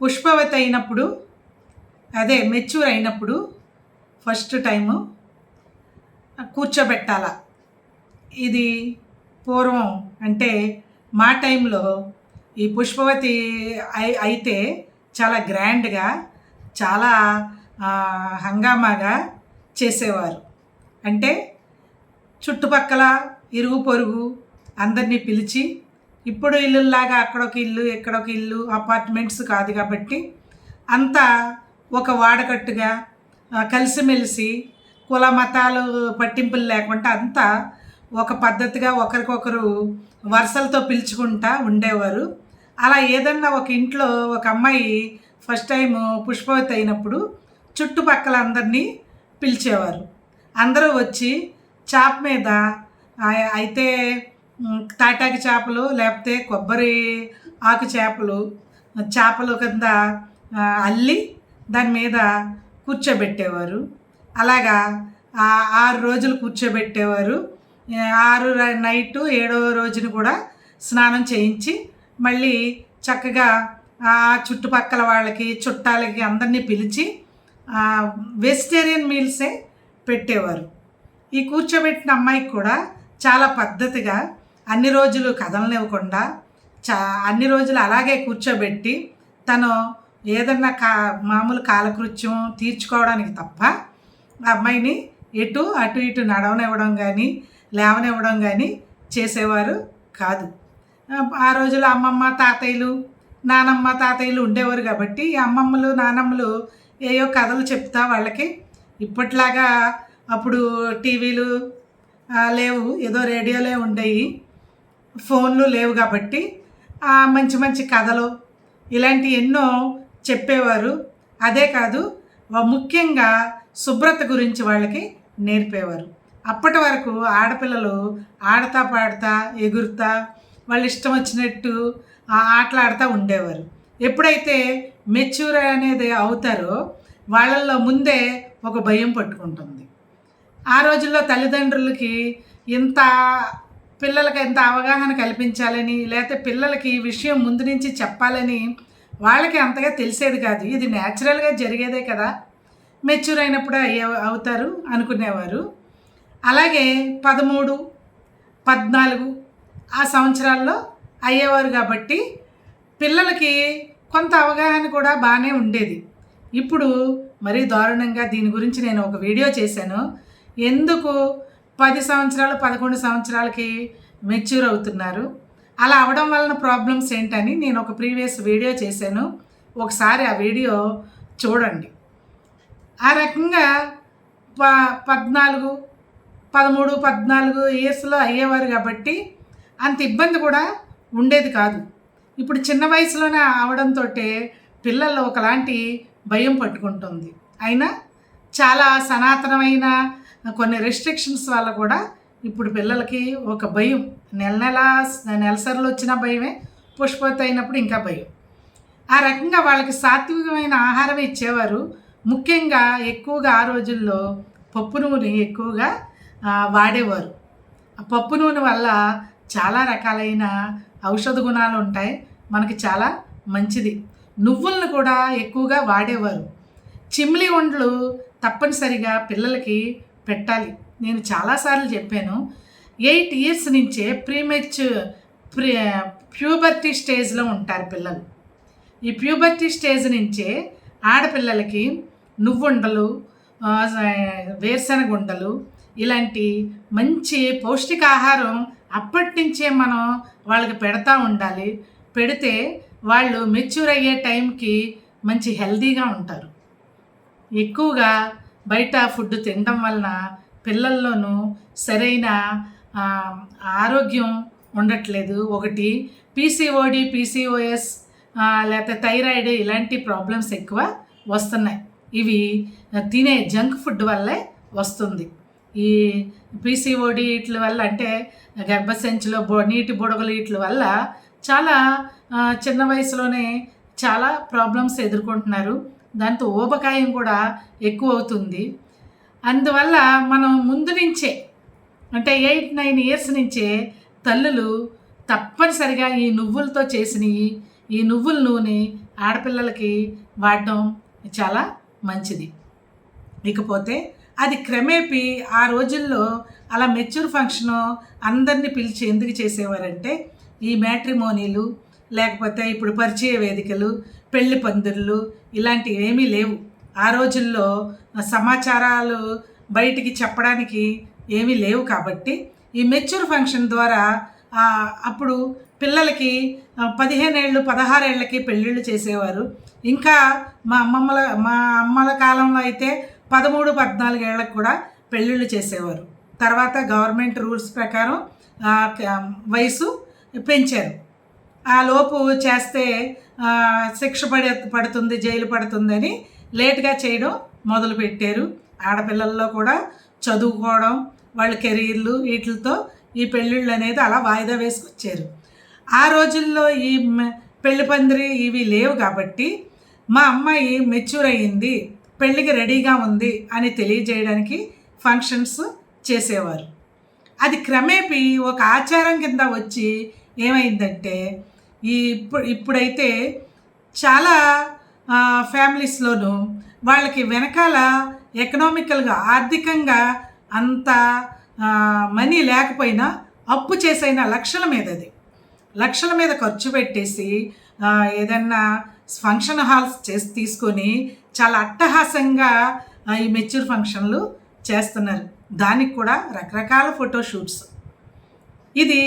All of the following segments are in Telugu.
పుష్పవతి అయినప్పుడు అదే మెచ్యూర్ అయినప్పుడు ఫస్ట్ టైము కూర్చోబెట్టాల. ఇది పూర్వం అంటే మా టైంలో ఈ పుష్పవతి అయి అయితే చాలా గ్రాండ్గా చాలా హంగామాగా చేసేవారు. అంటే చుట్టుపక్కల ఇరుగు పొరుగు అందరినీ పిలిచి ఇప్పుడు ఇల్లులాగా అక్కడొక ఇల్లు ఎక్కడొక ఇల్లు అపార్ట్మెంట్స్ కాదు కాబట్టి అంతా ఒక వాడకట్టుగా కలిసిమెలిసి కుల మతాలు పట్టింపులు లేకుండా అంతా ఒక పద్ధతిగా ఒకరికొకరు వరుసలతో పిలుచుకుంటా ఉండేవారు. అలా ఏదన్నా ఒక ఇంట్లో ఒక అమ్మాయి ఫస్ట్ టైం పుష్పవతి అయినప్పుడు చుట్టుపక్కల అందరినీ పిలిచేవారు. అందరూ వచ్చి చాప మీద అయితే తాటాకి చేపలు లేకపోతే కొబ్బరి ఆకు చేపలు చేపలు కింద అల్లి దాని మీద కూర్చోబెట్టేవారు. అలాగా ఆరు రోజులు కూర్చోబెట్టేవారు. ఆరు నైట్ ఏడవ రోజున కూడా స్నానం చేయించి మళ్ళీ చక్కగా ఆ చుట్టుపక్కల వాళ్ళకి చుట్టాలకి అందరినీ పిలిచి వెజిటేరియన్ మీల్సే పెట్టేవారు. ఈ కూర్చోబెట్టిన అమ్మాయికి కూడా చాలా పద్ధతిగా అన్ని రోజులు కదలనివ్వకుండా చా అన్ని రోజులు అలాగే కూర్చోబెట్టి తను ఏదన్నా కా మామూలు కాలకృత్యం తీర్చుకోవడానికి తప్ప ఆ అమ్మాయిని ఎటు అటు ఇటు నడవనివ్వడం కానీ లేవనివ్వడం కానీ చేసేవారు కాదు. ఆ- రోజుల్లో అమ్మమ్మ తాతయ్యలు నానమ్మ తాతయ్యలు ఉండేవారు కాబట్టి ఈ అమ్మమ్మలు నానమ్మలు ఏయో కథలు చెప్తా వాళ్ళకి ఇప్పట్లాగా అప్పుడు టీవీలు లేవు ఏదో రేడియోలే ఉండేవి ఫోన్లు లేవు కాబట్టి మంచి మంచి కథలు ఇలాంటి ఎన్నో చెప్పేవారు. అదే కాదు ముఖ్యంగా శుభ్రత గురించి వాళ్ళకి నేర్పేవారు. అప్పటి వరకు ఆడపిల్లలు ఆడతా పాడతా ఎగురుతా వాళ్ళ ఇష్టం వచ్చినట్టు ఆటలాడుతూ ఉండేవారు. ఎప్పుడైతే మెచ్యూర్ అనేది అవుతారో వాళ్ళల్లో ముందే ఒక భయం పట్టుకుంటుంది. ఆ రోజుల్లో తల్లిదండ్రులకి ఇంత పిల్లలకి ఎంత అవగాహన కల్పించాలని లేకపోతే పిల్లలకి ఈ విషయం ముందు నుంచి చెప్పాలని వాళ్ళకి అంతగా తెలిసేది కాదు. ఇది న్యాచురల్గా జరిగేదే కదా. మెచ్యూర్ అయినప్పుడు అయ్యే అవుతారు అనుకునేవారు. అలాగే పదమూడు పద్నాలుగు ఆ సంవత్సరాల్లో అయ్యేవారు కాబట్టి పిల్లలకి కొంత అవగాహన కూడా బాగానే ఉండేది. ఇప్పుడు మరీ దారుణంగా దీని గురించి నేను ఒక వీడియో చేశాను. ఎందుకు పది సంవత్సరాలు పదకొండు సంవత్సరాలకి మెచ్యూర్ అవుతున్నారు. అలా అవడం వలన ప్రాబ్లమ్స్ ఏంటని నేను ఒక ప్రీవియస్ వీడియో చేశాను. ఒకసారి ఆ వీడియో చూడండి. ఆ రకంగా ప పద్నాలుగు పదమూడు పద్నాలుగు ఇయర్స్లో అయ్యేవారు కాబట్టి అంత ఇబ్బంది కూడా ఉండేది కాదు. ఇప్పుడు చిన్న వయసులోనే అవడంతో పిల్లల్లో ఒకలాంటి భయం పట్టుకుంటుంది. అయినా చాలా సనాతనమైన కొన్ని రెస్ట్రిక్షన్స్ వల్ల కూడా ఇప్పుడు పిల్లలకి ఒక భయం. నెల నెల నెలసరిలో వచ్చిన భయమే పుష్పవతి అయినప్పుడు ఇంకా భయం. ఆ రకంగా వాళ్ళకి సాత్వికమైన ఆహారం ఇచ్చేవారు. ముఖ్యంగా ఎక్కువగా ఆ రోజుల్లో పప్పు నూనె ఎక్కువగా వాడేవారు. ఆ పప్పు నూనె వల్ల చాలా రకాలైన ఔషధ గుణాలు ఉంటాయి. మనకి చాలా మంచిది. నువ్వులను కూడా ఎక్కువగా వాడేవారు. చిమ్లి వండ్లు తప్పనిసరిగా పిల్లలకి పెట్టాలి. నేను చాలాసార్లు చెప్పాను. ఎయిట్ ఇయర్స్ నుంచే ప్రీమెచ్ ప్రీ ప్యూబర్టీ స్టేజ్లో ఉంటారు పిల్లలు. ఈ ప్యూబర్టీ స్టేజ్ నుంచే ఆడపిల్లలకి నువ్వుండలు వేరుశనగ ఉండలు ఇలాంటి మంచి పౌష్టికాహారం అప్పటి నుంచే మనం వాళ్ళకి పెడతా ఉండాలి. పెడితే వాళ్ళు మెచ్యూర్ అయ్యే టైంకి మంచి హెల్దీగా ఉంటారు. ఎక్కువగా బయట ఫుడ్ తినడం వలన పిల్లల్లోనూ సరైన ఆరోగ్యం ఉండట్లేదు. ఒకటి పీసీఓడి పీసీఓఎస్ లేకపోతే థైరాయిడ్ ఇలాంటి ప్రాబ్లమ్స్ ఎక్కువ వస్తున్నాయి. ఇవి తినే జంక్ ఫుడ్ వల్లే వస్తుంది. ఈ పీసీఓడి వీటి వల్ల అంటే గర్భసంచిలో బో నీటి బుడగలు వీటి వల్ల చాలా చిన్న వయసులోనే చాలా ప్రాబ్లమ్స్ ఎదుర్కొంటున్నారు. దాంతో ఊబకాయం కూడా ఎక్కువ అవుతుంది. అందువల్ల మనం ముందు నుంచే అంటే ఎయిట్ నైన్ ఇయర్స్ నుంచే తల్లులు తప్పనిసరిగా ఈ నువ్వులతో చేసినవి ఈ నువ్వుల నూనె ఆడపిల్లలకి వాడడం చాలా మంచిది. ఇకపోతే అది క్రమేపీ ఆ రోజుల్లో అలా మెచ్యూర్ ఫంక్షను అందరినీ పిలిచి ఎందుకు చేసేవారంటే ఈ మ్యాట్రిమోనీలు లేకపోతే ఇప్పుడు పరిచయ వేదికలు పెళ్ళి పందిర్లు ఇలాంటివి ఏమీ లేవు. ఆ రోజుల్లో సమాచారాలు బయటికి చెప్పడానికి ఏమీ లేవు కాబట్టి ఈ మెచ్యూర్ ఫంక్షన్ ద్వారా అప్పుడు పిల్లలకి పదిహేనేళ్ళు పదహారేళ్ళకి పెళ్ళిళ్ళు చేసేవారు. ఇంకా మా అమ్మమ్మల మా అమ్మల కాలంలో అయితే పదమూడు పద్నాలుగేళ్ళకు కూడా పెళ్ళిళ్ళు చేసేవారు. తర్వాత గవర్నమెంట్ రూల్స్ ప్రకారం వయసు పెంచారు. ఆ లోపు చేస్తే శిక్ష పడే పడుతుంది జైలు పడుతుందని లేట్గా చేయడం మొదలుపెట్టారు. ఆడపిల్లల్లో కూడా చదువుకోవడం వాళ్ళ కెరీర్లు వీటితో ఈ పెళ్ళిళ్ళు అనేది అలా వాయిదా వేసుకొచ్చారు. ఆ రోజుల్లో ఈ పెళ్ళి పందిరి ఇవి లేవు కాబట్టి మా అమ్మాయి మెచ్యూర్ అయ్యింది పెళ్ళికి రెడీగా ఉంది అని తెలియజేయడానికి ఫంక్షన్స్ చేసేవారు. అది క్రమేపీ ఒక ఆచారం కింద వచ్చి ఏమైందంటే ఈ ఇప్పుడు ఇప్పుడైతే చాలా ఫ్యామిలీస్లోనూ వాళ్ళకి వెనకాల ఎకనామికల్గా ఆర్థికంగా అంత మనీ లేకపోయినా అప్పు చేసైన లక్షల మీద అది. లక్షల మీద ఖర్చు పెట్టేసి ఏదన్నా ఫంక్షన్ హాల్స్ చేసి తీసుకొని చాలా అట్టహాసంగా ఈ మెచ్యూర్ ఫంక్షన్లు చేస్తున్నారు. దానికి కూడా రకరకాల ఫోటోషూట్స్ ఇది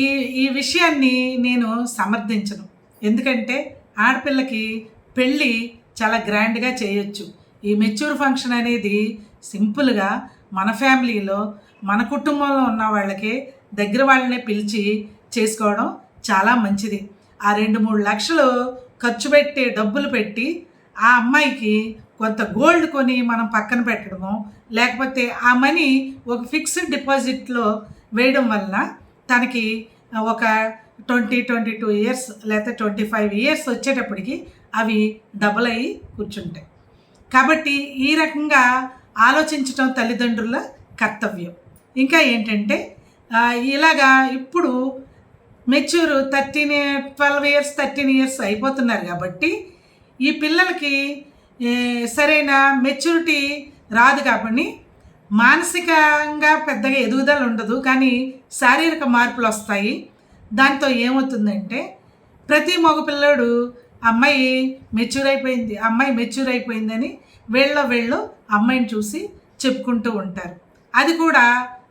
ఈ ఈ విషయాన్ని నేను సమర్థించను. ఎందుకంటే ఆడపిల్లకి పెళ్ళి చాలా గ్రాండ్గా చేయొచ్చు. ఈ మెచ్యూర్ ఫంక్షన్ అనేది సింపుల్గా మన ఫ్యామిలీలో మన కుటుంబంలో ఉన్న వాళ్ళకి దగ్గర వాళ్ళనే పిలిచి చేసుకోవడం చాలా మంచిది. ఆ రెండు మూడు లక్షలు ఖర్చు పెట్టే డబ్బులు పెట్టి ఆ అమ్మాయికి కొంత గోల్డ్ కొని మనం పక్కన పెట్టడము లేకపోతే ఆ మనీ ఒక ఫిక్స్డ్ డిపాజిట్లో వేయడం వలన తనకి ఒక ట్వంటీ ట్వంటీ టూ ఇయర్స్ లేకపోతే ట్వంటీ ఫైవ్ ఇయర్స్ వచ్చేటప్పటికి అవి డబుల్ అయ్యి కూర్చుంటాయి. కాబట్టి ఈ రకంగా ఆలోచించడం తల్లిదండ్రుల కర్తవ్యం. ఇంకా ఏంటంటే ఇలాగా ఇప్పుడు mature thirteen twelve years thirteen years అయిపోతున్నారు కాబట్టి ఈ పిల్లలకి సరైన మెచ్యూరిటీ రాదు కాబట్టి మానసికంగా పెద్దగా ఎదుగుదల ఉండదు కానీ శారీరక మార్పులు వస్తాయి. దాంతో ఏమవుతుందంటే ప్రతి మగపిల్లడు అమ్మాయి మెచ్యూర్ అయిపోయింది అమ్మాయి మెచ్యూర్ అయిపోయిందని వీళ్ళ వీళ్ళు అమ్మాయిని చూసి చెప్పుకుంటూ ఉంటారు. అది కూడా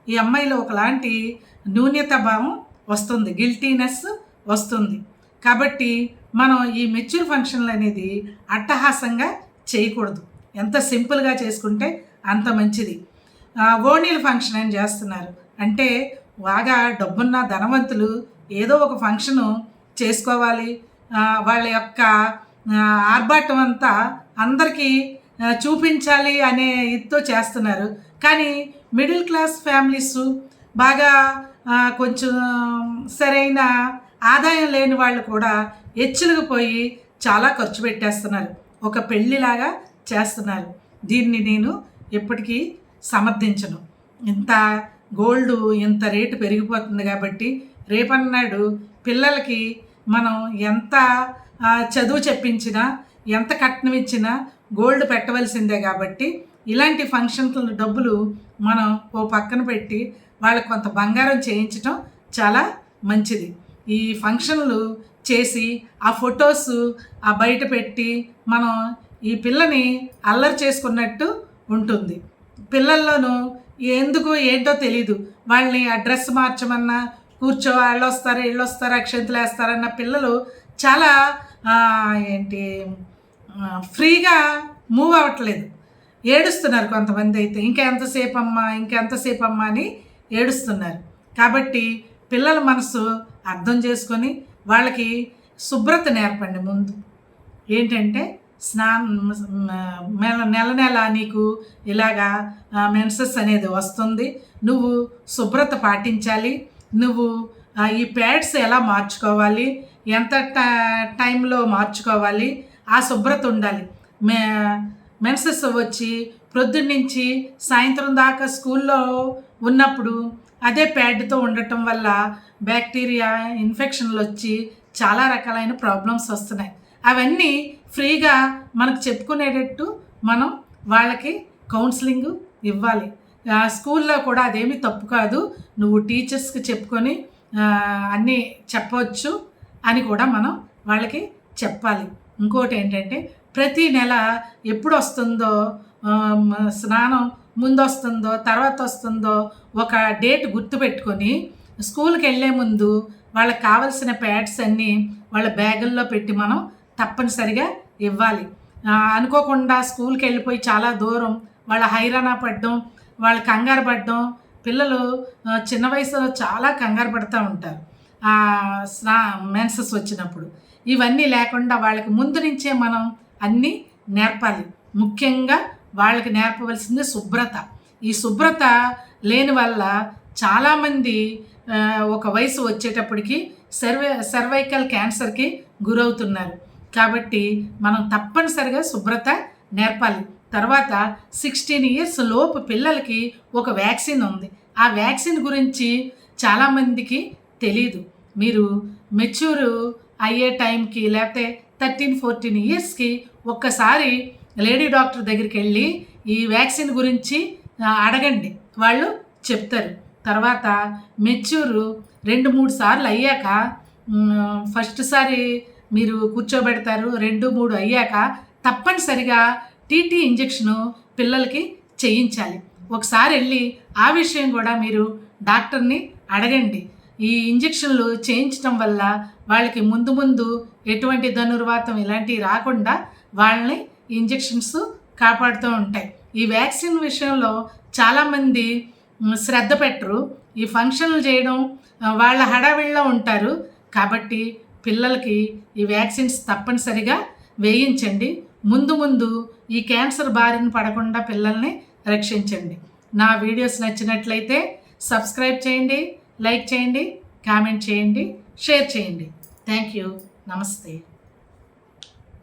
ఈ అమ్మాయిలో ఒకలాంటి న్యూన్యత భావం వస్తుంది గిల్టీనెస్ వస్తుంది. కాబట్టి మనం ఈ మెచ్యూర్ ఫంక్షన్లు అనేది అట్టహాసంగా చేయకూడదు. ఎంత సింపుల్గా చేసుకుంటే అంత మంచిది. ఓణీల ఫంక్షన్ అని చేస్తున్నారు? అంటే బాగా డబ్బున్న ధనవంతులు ఏదో ఒక ఫంక్షను చేసుకోవాలి. వాళ్ళ యొక్క ఆర్భాటం అంతా అందరికీ చూపించాలి అనే ఇదితో చేస్తున్నారు. కానీ మిడిల్ క్లాస్ ఫ్యామిలీస్ బాగా కొంచెం సరైన ఆదాయం లేని వాళ్ళు కూడా హెచ్చులకు పోయి చాలా ఖర్చు పెట్టేస్తున్నారు. ఒక పెళ్ళిలాగా చేస్తున్నారు. దీన్ని నేను ఎప్పటికీ సమర్థించను. ఇంత గోల్డ్ ఇంత రేటు పెరిగిపోతుంది కాబట్టి రేపన్నాడు పిల్లలకి మనం ఎంత చదువు చెప్పించినా ఎంత కట్నం ఇచ్చినా గోల్డ్ పెట్టవలసిందే కాబట్టి ఇలాంటి ఫంక్షన్ల డబ్బులు మనం ఓ పక్కన పెట్టి వాళ్ళకు కొంత బంగారం చేయించటం చాలా మంచిది. ఈ ఫంక్షన్లు చేసి ఆ ఫొటోస్ ఆ బయట పెట్టి మనం ఈ పిల్లని అల్లరి చేసుకున్నట్టు ఉంటుంది. పిల్లల్లోనూ ఎందుకు ఏంటో తెలీదు. వాళ్ళని ఆ డ్రెస్ మార్చమన్నా కూర్చో వాళ్ళు వస్తారు వీళ్ళు వస్తారు అక్షంతలు వేస్తారన్న పిల్లలు చాలా ఏంటి ఫ్రీగా మూవ్ అవ్వట్లేదు. ఏడుస్తున్నారు కొంతమంది అయితే. ఇంకా ఎంతసేపు అమ్మా ఇంకా ఎంతసేపు అమ్మా అని ఏడుస్తున్నారు. కాబట్టి పిల్లల మనసు అర్థం చేసుకొని వాళ్ళకి శుభ్రత నేర్పండి ముందు. ఏంటంటే స్నానం నెల నెల నీకు ఇలాగా మెన్సెస్ అనేది వస్తుంది. నువ్వు శుభ్రత పాటించాలి. నువ్వు ఈ ప్యాడ్స్ ఎలా మార్చుకోవాలి? ఎంత ట- టైంలో మార్చుకోవాలి? ఆ శుభ్రత ఉండాలి. మే మెన్సెస్ వచ్చి ప్రొద్దున్నుంచి సాయంత్రం దాకా స్కూల్లో ఉన్నప్పుడు అదే ప్యాడ్తో ఉండటం వల్ల బ్యాక్టీరియా ఇన్ఫెక్షన్లు వచ్చి చాలా రకాలైన ప్రాబ్లమ్స్ వస్తున్నాయి. అవన్నీ ఫ్రీగా మనకు చెప్పుకునేటట్టు మనం వాళ్ళకి కౌన్సిలింగ్ ఇవ్వాలి. స్కూల్లో కూడా అదేమీ తప్పు కాదు. నువ్వు టీచర్స్కి చెప్పుకొని అన్నీ చెప్పవచ్చు అని కూడా మనం వాళ్ళకి చెప్పాలి. ఇంకోటి ఏంటంటే ప్రతి నెల ఎప్పుడు వస్తుందో స్నానం ముందు వస్తుందో తర్వాత వస్తుందో ఒక డేట్ గుర్తుపెట్టుకొని స్కూల్కి వెళ్ళే ముందు వాళ్ళకి కావలసిన ప్యాడ్స్ అన్నీ వాళ్ళ బ్యాగుల్లో పెట్టి మనం తప్పనిసరిగా ఇవ్వాలి. అనుకోకుండా స్కూల్కి వెళ్ళిపోయి చాలా దూరం వాళ్ళ హైరాణ పడడం వాళ్ళ కంగారు పడడం పిల్లలు చిన్న వయసులో చాలా కంగారు పడుతూ ఉంటారు. స్నా మెన్సెస్ వచ్చినప్పుడు. ఇవన్నీ లేకుండా వాళ్ళకి ముందు నుంచే మనం అన్నీ నేర్పాలి. ముఖ్యంగా వాళ్ళకి నేర్పవలసింది శుభ్రత. ఈ శుభ్రత లేని వల్ల చాలామంది ఒక వయసు వచ్చేటప్పటికి సర్వే సర్వైకల్ క్యాన్సర్కి గురవుతున్నారు. కాబట్టి మనం తప్పనిసరిగా శుభ్రత నేర్పాలి. తర్వాత సిక్స్టీన్ ఇయర్స్ లోపు పిల్లలకి ఒక వ్యాక్సిన్ ఉంది. ఆ వ్యాక్సిన్ గురించి చాలామందికి తెలీదు. మీరు మెచ్యూర్ అయ్యే టైంకి లేకపోతే థర్టీన్ ఫోర్టీన్ ఇయర్స్కి ఒక్కసారి లేడీ డాక్టర్ దగ్గరికి వెళ్ళి ఈ వ్యాక్సిన్ గురించి అడగండి. వాళ్ళు చెప్తారు. తర్వాత మెచ్యూరు రెండు మూడు సార్లు అయ్యాక ఫస్ట్ సారి మీరు కూర్చోబెడతారు. రెండు మూడు అయ్యాక తప్పనిసరిగా టీటీ ఇంజెక్షను పిల్లలకి చేయించాలి. ఒకసారి వెళ్ళి ఆ విషయం కూడా మీరు డాక్టర్ని అడగండి. ఈ ఇంజెక్షన్లు చేయించడం వల్ల వాళ్ళకి ముందు ముందు ఎటువంటి ధనుర్వాతం ఇలాంటివి రాకుండా వాళ్ళని ఇంజెక్షన్స్ కాపాడుతూ ఉంటాయి. ఈ వ్యాక్సిన్ విషయంలో చాలామంది శ్రద్ధ పెట్టరు. ఈ ఫంక్షన్లు చేయడం వాళ్ళ హడావిడిలో ఉంటారు. కాబట్టి పిల్లలకి ఈ వ్యాక్సిన్స్ తప్పనిసరిగా వేయించండి. ముందు ముందు ఈ క్యాన్సర్ బారిన పడకుండా పిల్లల్ని రక్షించండి. నా వీడియోస్ నచ్చినట్లయితే సబ్స్క్రైబ్ చేయండి లైక్ చేయండి కామెంట్ చేయండి షేర్ చేయండి. Thank you. నమస్తే.